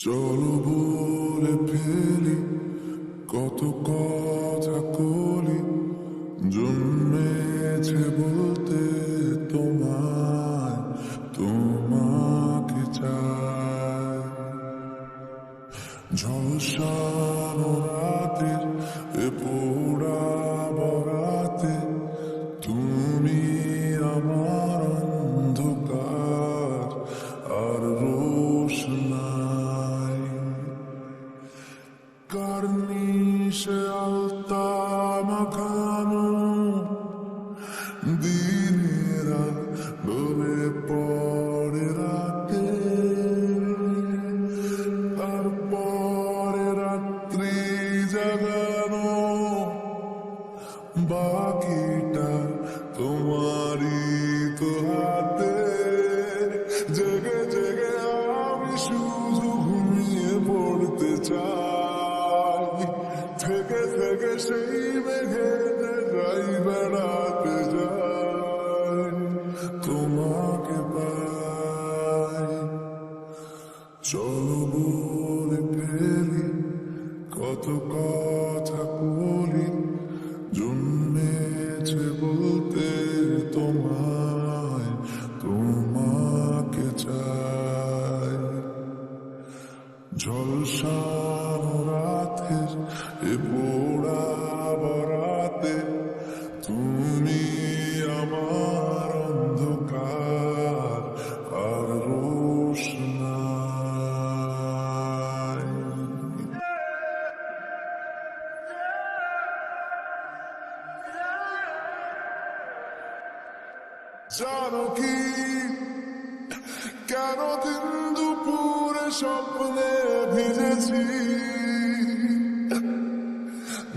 চলো বলে ফেলি কত কথা কলি জন্মেছে বলতে দিনের আলোরে পরে রাতে। তারপরে রাত্রি জাগানো বাকিটা তোমারই তো হাতে। জেগে জেগে আমি শুধু ঘুমিয়ে পড়তে চাই। থেকে থেকে সেই চলো বলে ফেলি কত কথা বলি জন্মেছে বলতে জানো কি কেন দিন দুপুরে স্বপ্নে ভিজেছি?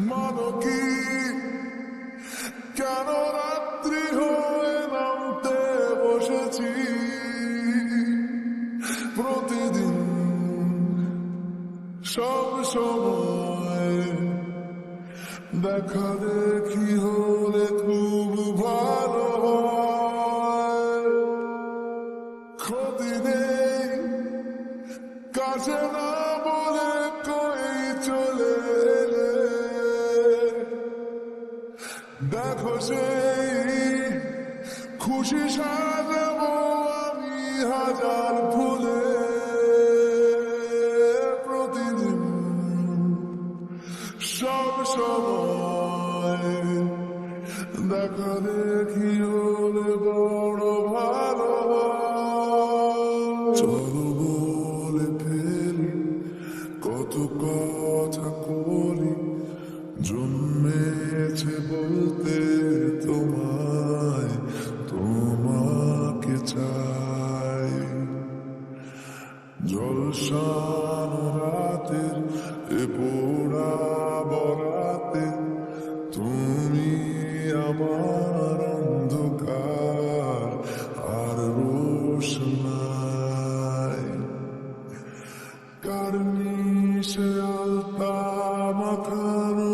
মানো কি কেন রাত্রি হয়ে নামতে বসেছি? প্রতিদিন সব সময় দেখা দেখি হলে খুব কাছে না বলে কই চলে দেখো সেই খুশি সাজাবো আমি হাজার ফুলে প্রতিদিন সব সময় দেখা দেখি হলে বড় ভালো চলো এ পোড়া বরাতে তুমি আমার অন্ধকার আর রোশনাই কার্নিশে আলতা মাখানো